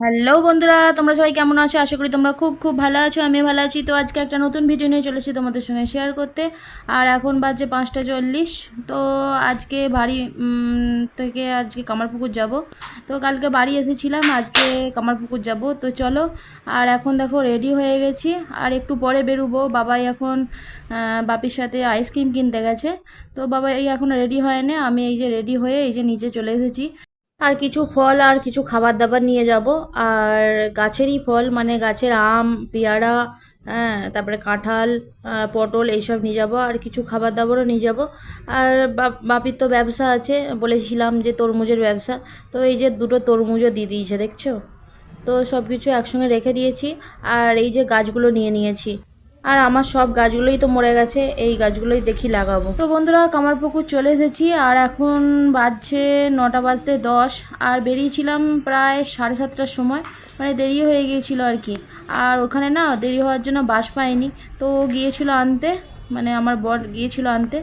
Hello বন্ধুরা, তোমরা সবাই কেমন আছো? আশা করি তোমরা খুব খুব ভালো আছো আমি ভালো আছি। তো আজকে একটা নতুন ভিডিও নিয়ে চলেছি তোমাদের সঙ্গে শেয়ার করতে। আর এখন বাজে পাঁচটা চল্লিশ। তো আজকে বাড়ি থেকে আজকে কামারপুকুর যাব। তো কালকে বাড়ি এসেছিলাম, আজকে কামারপুকুর যাব। তো চলো, আর এখন দেখো রেডি হয়ে গেছি। আর একটু পরে বেরোবো। বাবাই এখন বাপির সাথে আইসক্রিম কিনতে গেছে। তো বাবা এই এখন রেডি হয়নি। আমি এই যে রেডি হয়ে এই যে নিচে চলে এসেছি। আর কিছু ফল আর কিছু খাবার দাবার নিয়ে যাব। আর গাছেরই ফল মানে গাছের আম, পেয়ারা হ্যাঁ তারপরে কাঁঠাল পটল এইসব নিয়ে যাব আর কিছু খাবার দাবারও নিয়ে যাব। আর বাপ- বাপির তো ব্যবসা আছে, বলেছিলাম যে তরমুজের ব্যবসা। তো এই যে দুটো তরমুজও দিয়ে দিয়েছে, দেখছ? তো সব কিছু একসঙ্গে রেখে দিয়েছি। আর এই যে গাছগুলো নিয়ে নিয়েছি আর আমার সব গাছগুলোই তো মরে গেছে, এই গাছগুলোই দেখি লাগাবো। তো বন্ধুরা, কামারপুকুর চলে এসেছি, আর এখন বাজছে নটা বাজতে দশ, আর বেরিয়েছিলাম প্রায় সাড়ে সাতটার সময় মানে দেরি হয়ে গিয়েছিল আর কি। আর ওখানে না, দেরি হওয়ার জন্য বাস পাইনি, তো গিয়েছিল আনতে মানে আমার বর গিয়েছিল আনতে,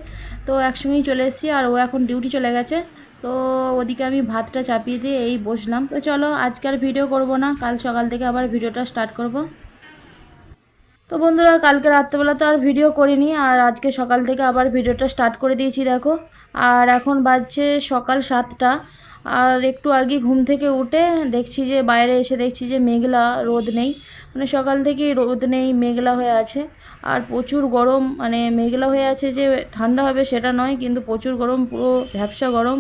তো একসঙ্গেই চলে এসেছি, আর ও এখন ডিউটি চলে গেছে, তো ওদিকে আমি ভাতটা চাপিয়ে দিয়ে এই বসলাম। তো চলো আজকে আর ভিডিও করব না, কাল সকাল থেকে আবার ভিডিওটা স্টার্ট করব। তো বন্ধুরা, কালকে রাত্রেবেলা তো আর ভিডিও করিনি, আর আজকে সকাল থেকে আবার ভিডিওটা স্টার্ট করে দিয়েছি, দেখো। আর এখন বাজছে সকাল সাতটা, আর একটু আগে ঘুম থেকে উঠে দেখছি যে বাইরে এসে দেখছি যে মেঘলা রোদ নেই। মানে সকাল থেকেই রোদ নেই, মেঘলা হয়ে আছে। আর প্রচুর গরম মানে মেঘলা হয়ে আছে যে ঠান্ডা হবে সেটা নয়, কিন্তু প্রচুর গরম, পুরো ভ্যাবসা গরম।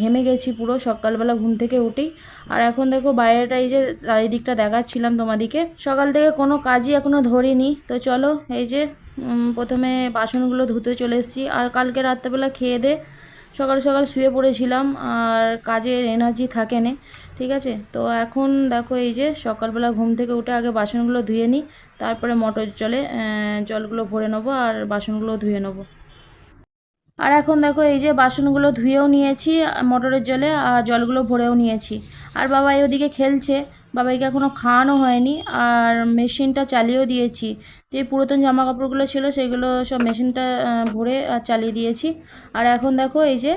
ঘেমে গেছি পুরো, সকালবেলা ঘুম থেকে উঠি। আর এখন দেখো বাইরেটা, এই যে চারিদিকটা দেখাচ্ছিলাম তোমাদিকে। সকাল থেকে কোনো কাজই এখনও ধরিনি। তো চলো, এই যে প্রথমে বাসনগুলো ধুতে চলে এসেছি। আর কালকে রাত্রেবেলা খেয়ে দে, সকাল সকাল শুয়ে পড়েছিলাম। আর কাজের এনার্জি থাকে না ঠিক আছে? তো এখন দেখো এই যে সকালবেলা ঘুম থেকে উঠে আগে বাসনগুলো ধুয়ে নিই, তারপরে মটর জলে জলগুলো ভরে নেব আর বাসনগুলো ধুয়ে নেব। আর এখন দেখো এই যে বাসনগুলো ধুয়েও নিয়েছি, মোটরের জলে, আর জলগুলো ভরেও নিয়েছি। আর বাবা এই ওদিকে খেলছে, বাবাইকে এখনও খাওয়ানো হয়নি, আর মেশিনটা চালিয়েও দিয়েছি। যে পুরাতন জামা কাপড়গুলো ছিল, সেগুলো সব মেশিনটা ভরে আর চালিয়ে দিয়েছি। আর এখন দেখো এই যে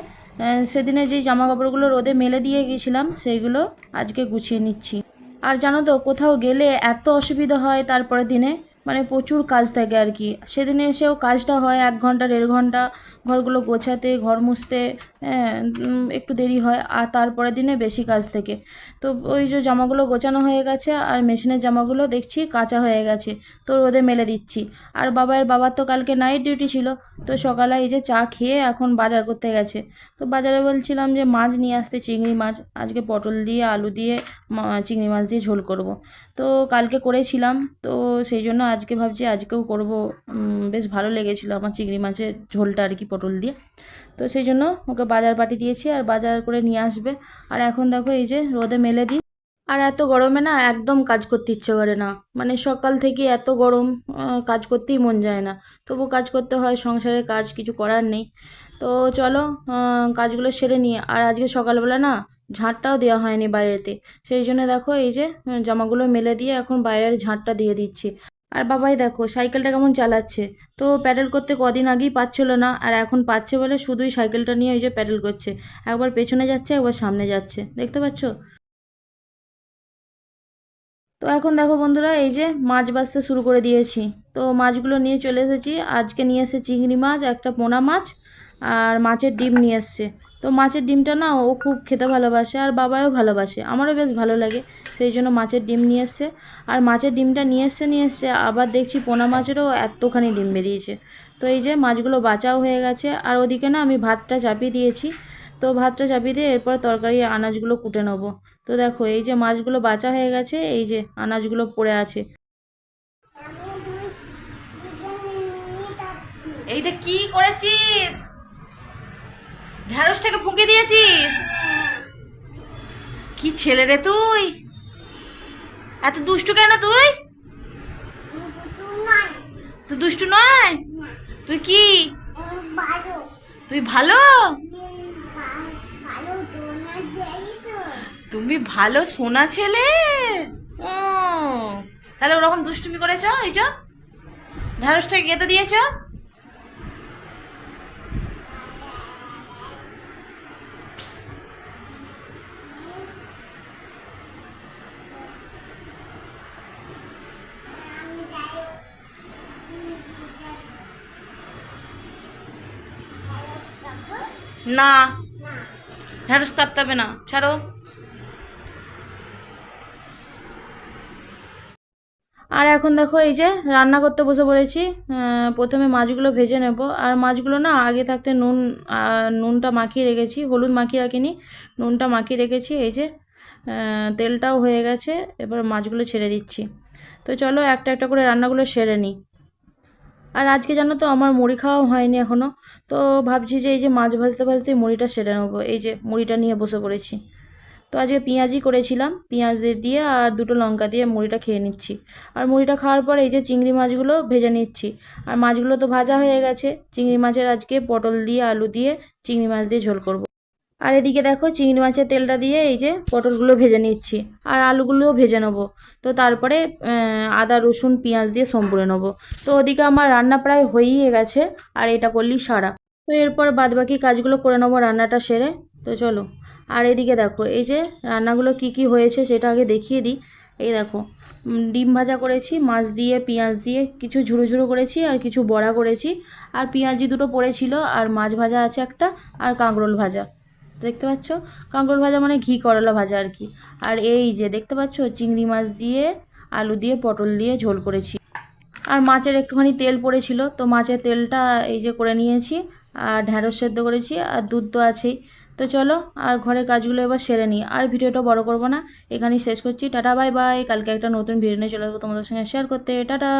সেদিনে যেই জামা কাপড়গুলো রোদে মেলে দিয়ে গেছিলাম, সেইগুলো আজকে গুছিয়ে নিচ্ছি। আর জানো তো, কোথাও গেলে এত অসুবিধা হয় তারপরে দিনে। মানে প্রচুর কাজ থাকে আর কি। সেদিনে এসেও কাজটা হয় এক ঘণ্টা, দেড় ঘণ্টা, ঘরগুলো গোছাতে, ঘর মুছতে হ্যাঁ একটু দেরি হয়, আর তারপরের দিনে বেশি কাজ থেকে। তো ওই যে জামাগুলো গোছানো হয়ে গেছে, আর মেশিনের জামাগুলো দেখছি কাঁচা হয়ে গেছে, তো রোদে মেলে দিচ্ছি। আর বাবার বাবার তো কালকে নাইট ডিউটি ছিল, তো সকালে এই যে চা খেয়ে এখন বাজার করতে গেছে। তো বাজারে বলছিলাম যে মাছ নিয়ে আসতে, চিংড়ি মাছ। আজকে পটল দিয়ে, আলু দিয়ে চিংড়ি মাছ দিয়ে ঝোল করব। তো কালকে করেছিলাম, তো সেই জন্য আজকে ভাবছি, আজকেও করব। বেশ ভালো লেগেছিল আমার চিংড়ি মাছের ঝোলটা আর কি পটল দিয়ে। তো সেই জন্য ওকে বাজার পাঠিয়ে দিয়েছি আর বাজার করে নিয়ে আসবে। আর এখন দেখো এই যে রোদে মেলে দিই আর এত গরমে না একদম কাজ করতে ইচ্ছে করে না। মানে সকাল থেকে এত গরম কাজ করতেই মন যায় না। তবু কাজ করতে হয়, সংসারের কাজ কিছু করার নেই। তো চলো কাজগুলো সেরে নিয়ে। আর আজকে সকালবেলা না ঝাঁটটাও দেওয়া হয়নি বাইরেতে। সেই জন্য দেখো এই যে জামাগুলো মেলে দিয়ে এখন বাইরের ঝাঁটটা দিয়ে দিচ্ছি। আর বাবাই দেখো, সাইকেলটা কেমন চালাচ্ছে? তো প্যাডেল করতে কদিন আগেই পাচ্ছিল না, আর এখন পাচ্ছে বলে শুধুই সাইকেলটা নিয়ে ওই যে প্যাডেল করছে। একবার পেছনে যাচ্ছে, একবার সামনে যাচ্ছে। দেখতে পাচ্ছ? তো এখন দেখো বন্ধুরা, এই যে মাছ বাছতে শুরু করে দিয়েছি। তো মাছগুলো নিয়ে চলে এসেছি। আজকে নিয়ে এসেছে চিংড়ি মাছ, একটা পোনা মাছ, আর মাছের ডিম নিয়ে এসছে। তো মাছের ডিমটা না ও খুব খেতে ভালোবাসে আর বাবাও ভালোবাসে আমারও বেশ ভালো লাগে। সেই জন্য মাছের ডিম নিয়ে এসছে। আর মাছের ডিমটা নিয়ে এসছে নিয়ে এসছে আবার দেখছি পোনা মাছেরও এতখানি ডিম বেরিয়েছে। তো এই যে মাছগুলো বাঁচাও হয়ে গেছে। আর ওদিকে না আমি ভাতটা চাপিয়ে দিয়েছি। তো ভাতটা চাপিয়ে দিয়ে এরপর তরকারি আনাজগুলো কুটে নেব। তো দেখো এই যে মাছগুলো বাঁচা হয়ে গেছে এই যে আনাজগুলো পড়ে আছে। এইটা কি করেছিস? ঢ্যাঁড়সটাকে ফুঁকে দিয়েছিস? কি ছেলে রে তুই? এত দুষ্টু কেন তুই? তুই দুষ্টু নয়? তুই কি? তুই ভালো? তুমি ভালো সোনা ছেলে? ও। তাহলে ওরকম দুষ্টুমি করেছ? এই চ। ঢ্যাঁড়সটাকে গেঁথে দিয়েছ? না। ঢ্যাঁড়স কাটতে না। ছাড়ো। আর এখন দেখো এই যে রান্না করতে বসে পড়েছি। প্রথমে মাছগুলো ভেজে নেব। আর মাছগুলো না আগে থাকতে নুন নুনটা মাখিয়ে রেখেছি। হলুদ মাখিয়ে রাখিনি। নুনটা মাখিয়ে রেখেছি। এই যে তেলটাও হয়ে গেছে। এবার মাছগুলো ছেড়ে দিচ্ছি। তো চলো একটা একটা করে রান্নাগুলো সেরে নিই। আর আজকে জানো তো আমার মুড়ি খাওয়াও হয়নি এখনও তো ভাবছি যে এই যে মাছ ভাজতে ভাজতে মুড়িটা সেরে নেব, এই যে মুড়িটা নিয়ে বসে পড়েছি। তো আজকে পেঁয়াজি করেছিলাম, পেঁয়াজ দিয়ে আর দুটো লঙ্কা দিয়ে মুড়িটা খেয়ে নিচ্ছি। আর মুড়িটা খাওয়ার পর এই যে চিংড়ি মাছগুলো ভেজে নিচ্ছি। আর মাছগুলো তো ভাজা হয়ে গেছে, চিংড়ি মাছের আজকে পটল দিয়ে, আলু দিয়ে, চিংড়ি মাছ দিয়ে ঝোল করব। আর এদিকে দেখো চিংড়ি মাছের তেলটা দিয়ে এই যে পটলগুলো ভেজে নিচ্ছি। আর আলুগুলোও ভেজে নেব। তো তারপরে আদা, রসুন, পেঁয়াজ দিয়ে সম্পুরে নেব। তো ওদিকে আমার রান্না প্রায় হয়েই গেছে, আর এটা করলেই সারা। তো এরপর বাদবাকি কাজগুলো করে নেব রান্নাটা সেরে। তো চলো, আর এদিকে দেখো, এই যে রান্নাগুলো কি কি হয়েছে সেটা আগে দেখিয়ে দিই। এই দেখো ডিম ভাজা করেছি, মাছ দিয়ে, পেঁয়াজ দিয়ে কিছু ঝুড়ো ঝুড়ো করেছি আর কিছু বড়া করেছি। আর পেঁয়াজি দুটো পড়েছিল, আর মাছ ভাজা আছে একটা, আর কাঁকরোল ভাজা। দেখতে পাচ্ছ? কাঁকড় ভাজা মানে ঘি করলা ভাজা আর কি। আর এই যে দেখতে পাচ্ছ? চিংড়ি মাছ দিয়ে, আলু দিয়ে, পটল দিয়ে ঝোল করেছি। আর মাছের একটুখানি তেল পড়েছিল, তো মাছের তেলটা এই যে করে নিয়েছি, আর ঢ্যাঁড়স সেদ্ধ করেছি, আর দুধ তো আছেই। তো চলো, আর ঘরের কাজগুলো এবার সেরে নিই। আর ভিডিওটা বড় করব না, এখানেই শেষ করছি। Tata, bye bye. কালকে একটা নতুন ভিডিও নিয়ে চলে আসব তোমাদের সঙ্গে শেয়ার করতে। টাটা!